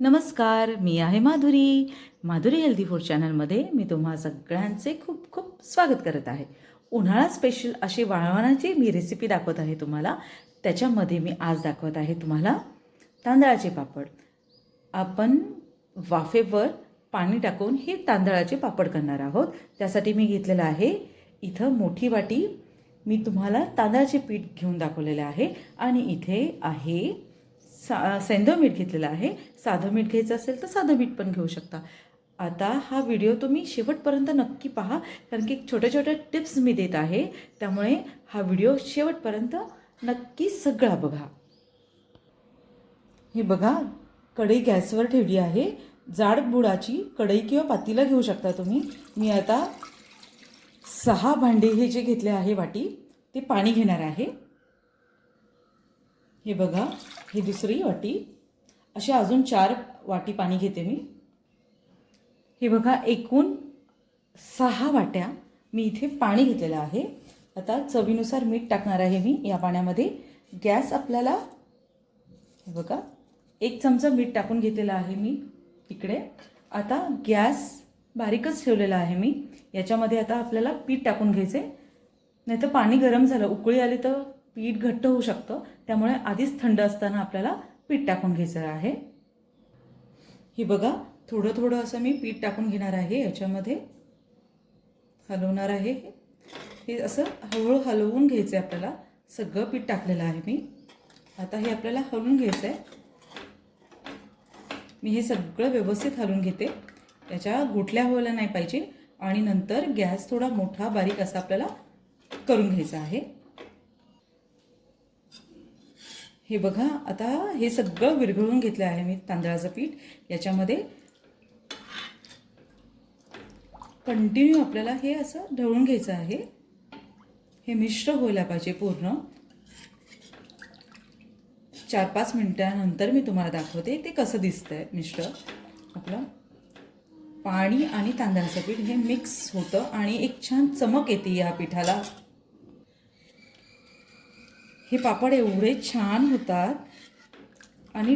नमस्कार मी आहे Madhuri. Madhuri healthy food चॅनलमध्ये मी तुम्हा सगळ्यांचे खूप खूप स्वागत करत आहे. उन्हाळा स्पेशल अशी वाळवणाची मी रेसिपी दाखवत आहे तुम्हाला. त्याच्यामध्ये मी आज दाखवत आहे तुम्हाला तांदळाचे पापड. आपण वाफेवर पाणी टाकून हे तांदळाचे पापड करणार आहोत. त्यासाठी मी घेतलेलं आहे इथं मोठी वाटी. मी तुम्हाला तांदळाचे पीठ घेऊन दाखवलेले आहे. आणि इथे आहे सा सेंधं मीठ घेतलेलं आहे. साधं मीठ घ्यायचं असेल तर साधं मीठ पण घेऊ शकता. आता हा व्हिडिओ तुम्ही शेवटपर्यंत नक्की पहा कारण की छोट्या छोट्या टिप्स मी देत आहे. त्यामुळे हा व्हिडिओ शेवटपर्यंत नक्की सगळा बघा. हे बघा कढई गॅसवर ठेवली आहे. जाड बुडाची कढई किंवा पातीला घेऊ शकता तुम्ही. मी आता सहा भांडे हे जे घेतले आहे वाटी ते पाणी घेणार आहे. हे बघा ही दुसरी वाटी. अशा अजून चार वाटी पाणी घेते मी. हे बघा एकूण सहा वाट्या मी इथे पाणी घेतलेलं आहे. आता चवीनुसार मीठ टाकणार आहे मी या पाण्यामध्ये. गॅस आपल्याला हे बघा एक चमचा मीठ टाकून घेतलेला आहे मी इकडे. आता गॅस बारीकच ठेवलेला आहे मी. याच्यामध्ये आता आपल्याला पीठ टाकून घ्यायचे नाही तर पाणी गरम झालं उकळी आली तर पीठ घट्ट होऊ शकतं. त्यामुळे आधीच थंड असताना आपल्याला पीठ टाकून घ्यायचं आहे. हे बघा थोडं थोडं असं मी पीठ टाकून घेणार आहे. याच्यामध्ये हलवणार आहे हे. असं हळूहळू हलवून घ्यायचं आहे आपल्याला. सगळं पीठ टाकलेलं आहे मी. आता हे आपल्याला हलवून घ्यायचं आहे मी हे सगळं व्यवस्थित हलवून घेते. याच्या गुठल्या व्हायला नाही पाहिजे. आणि नंतर गॅस थोडा मोठा बारीक असा आपल्याला करून घ्यायचा आहे. हे बघा आता हे सगळं विरघळून घेतलं आहे मी तांदळाचं पीठ. याच्यामध्ये कंटिन्यू आपल्याला हे असं ढवळून घ्यायचं आहे. हे मिश्र व्हायला पाहिजे पूर्ण. चार पाच मिनटानंतर मी तुम्हाला दाखवते ते कसं दिसतं आहे मिश्र. आपलं पाणी आणि तांदळाचं पीठ हे मिक्स होतं आणि एक छान चमक येते या पिठाला. हे पापड एवढे छान होतात आणि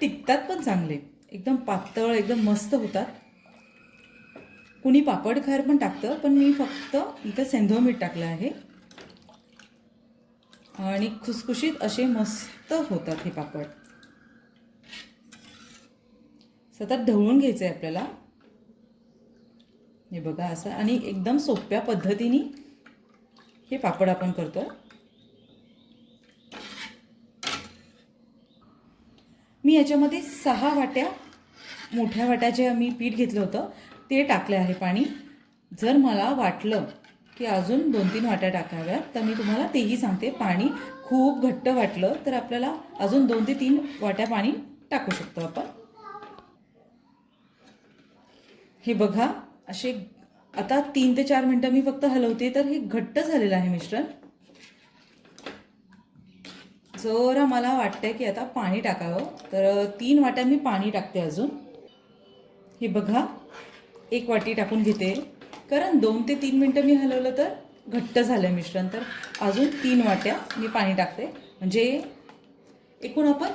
टिकतात पण चांगले. एकदम पातळ एकदम मस्त होतात. कुणी पापड खार पण टाकतं पण मी फक्त इथं सेंधव मीठ टाकलं आहे. आणि खुसखुशीत असे मस्त होतात हे पापड. सतत ढवळून घ्यायचं आहे आपल्याला. हे बघा असं आणि एकदम सोप्या पद्धतीने हे पापड आपण करतो मी याच्यामध्ये सहा वाट्या मोठ्या वाट्याचे मी पीठ घेतलं होतं. ते टाकले आहे पाणी. जर मला वाटलं की अजून दोन तीन वाट्या टाकाव्यात तर मी तुम्हाला तेही सांगते. पाणी खूप घट्ट वाटलं तर आपल्याला अजून दोन ते तीन वाट्या पाणी टाकू शकतो आपण. हे बघा असे आता तीन ते चार मिनटं मी फक्त हलवते तर हे घट्ट झालेलं आहे मिश्रण. जरा मला वाटतं की आता पाणी टाकावं तर तीन वाट्या मी पाणी टाकते अजून. हे बघा एक वाटी टाकून घेते. कारण दोन ते तीन मिनटं मी हलवलं तर घट्ट झालं आहे मिश्रण. तर अजून तीन वाट्या मी पाणी टाकते. म्हणजे एकूण आपण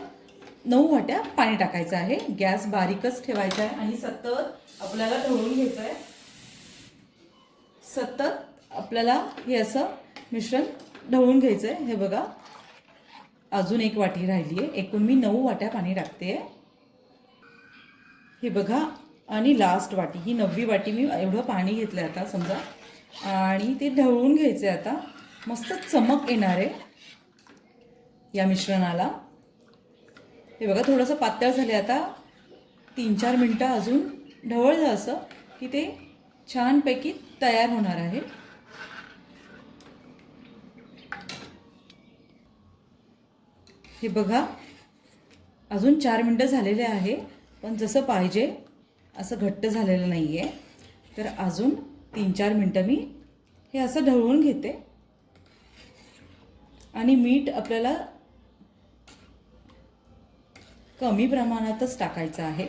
नऊ वाट्या पाणी टाकायचं आहे. गॅस बारीकच ठेवायचा आहे आणि सतत आपल्याला ढवळून घ्यायचं आहे. सतत आपल्याला हे असं मिश्रण ढवळून घ्यायचं आहे हे बघा अजून एक वाटी राहिली आहे एकूण मी नऊ वाट्या पाणी टाकते हे बघा आणि लास्ट वाटी. ही नववी वाटी मी एवढं पाणी घेतलं आता समजा. आणि ते ढवळून घ्यायचं आहे आता. मस्त चमक येणार आहे या मिश्रणाला. हे बघा थोडंसं पातळ झाले आता. तीन चार मिनटं अजून ढवळलं असं की ते छानपैकी तयार होणार आहे. हे बघा. अजून चार मिनटं झालेले आहे पण जसं पाहिजे असं घट्ट झालेलं नाही आहे तर अजून तीन चार मिनटं मी हे असं ढवळून घेते. आणि मीठ आपल्याला कमी प्रमाणातच टाकायचं आहे.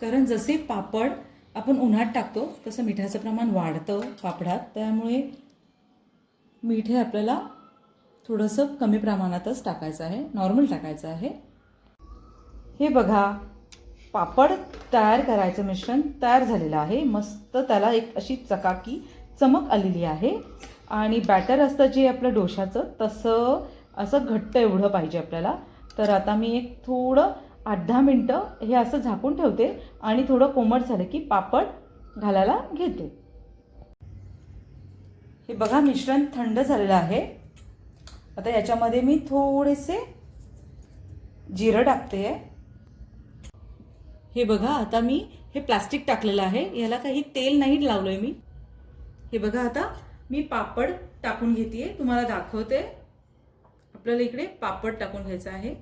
कारण जसे पापड आपण उन्हात टाकतो तसं मिठाचं प्रमाण वाढतं पापडात. त्यामुळे मीठ हे आपल्याला थोडंसं कमी प्रमाणातच टाकायचं आहे. नॉर्मल टाकायचं आहे. हे बघा पापड तयार करायचं मिश्रण तयार झालेलं आहे. मस्त त्याला एक अशी चकाकी चमक आलेली आहे. आणि बॅटर असतं जे आपलं डोशाचं तसं असं घट्ट एवढं पाहिजे आपल्याला. तर आता मी एक थोडं आठ दहा मिनटं हे असं झाकून ठेवते आणि थोडं कोमट झालं की पापड घालायला घेते. हे बघा मिश्रण थंड झालेलं आहे. आता याच्यामध्ये मी थोडेसे जिरं टाकते. आहे हे बघा आता मी हे प्लास्टिक टाकलेलं आहे. याला काही तेल नाही आहे मी. हे बघा आता मी पापड टाकून घेते तुम्हाला दाखवते. आपल्याला इकडे पापड टाकून घ्यायचं आहे.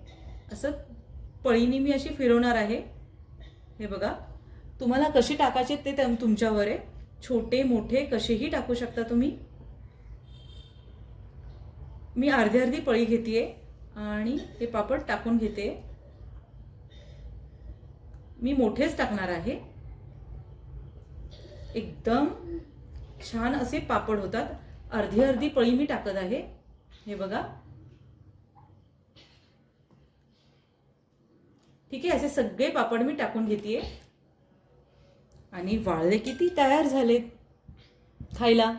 असं पळीने मी अशी फिरवणार आहे. हे बघा तुम्हाला कसे टाकायचे ते त्या- तुमच्यावर आहे. छोटे मोठे कसेही टाकू शकता तुम्ही. मी अर्धी अर्धी पळी घेते आणि हे पापड टाकून घेते. मी मोठेच टाकणार आहे. एकदम छान असे पापड होतात. अर्धी अर्धी पळी मी टाकत आहे. हे बघा. ठीक आहे असे सगळे पापड मी टाकून घेते आणि वाळले किती तयार झालेत. खायला.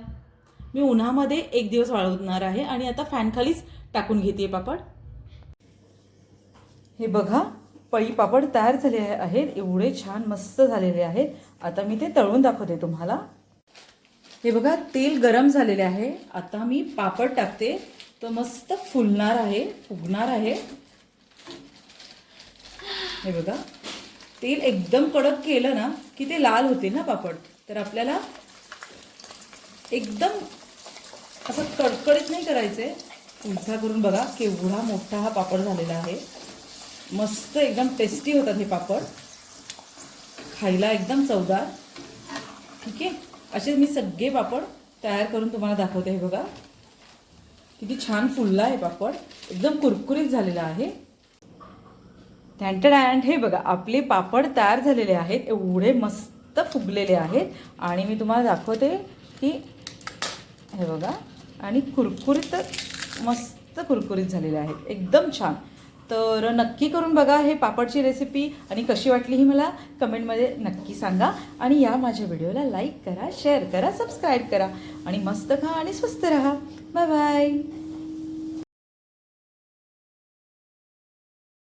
मी उन्हामध्ये एक दिवस वाळवणार आहे आणि आता फॅनखालीच टाकून घेते पापड. हे बघा पळी पापड तयार झाले आहेत एवढे छान मस्त झालेले आहेत. आता मी ते तळून दाखवते तुम्हाला. हे बघा तेल गरम झालेले आहे. आता मी पापड टाकते. तर मस्त फुलणार आहे फुगणार आहे. हे बघा तेल एकदम कडक केलं ना की ते लाल होते ना पापड. तर आपल्याला एकदम असं कडकडीत नाही करायचं. आहे उलसा करून बघा केवढा मोठा हा पापड झालेला आहे. मस्त एकदम टेस्टी होतात हे पापड. खायला एकदम चवदार. ठीक आहे? असे मी सगळे पापड तयार करून तुम्हाला दाखवते हे बघा. किती छान फुलला आहे पापड. एकदम कुरकुरीत झालेला आहे. अँड हे बघा आपले पापड तयार झालेले आहेत. एवढे मस्त फुगलेले आहेत. आणि मी तुम्हाला दाखवते की हे बघा. आणि कुरकुरीत मस्त कुरकुरीत झालेले आहेत. एकदम छान. तर नक्की करून बघा हे पापडची रेसिपी आणि कशी वाटली ही मला कमेंटमध्ये नक्की सांगा. आणि या माझ्या व्हिडिओला लाईक करा शेअर करा सबस्क्राईब करा. आणि मस्त खा आणि स्वस्त राहा. Bye bye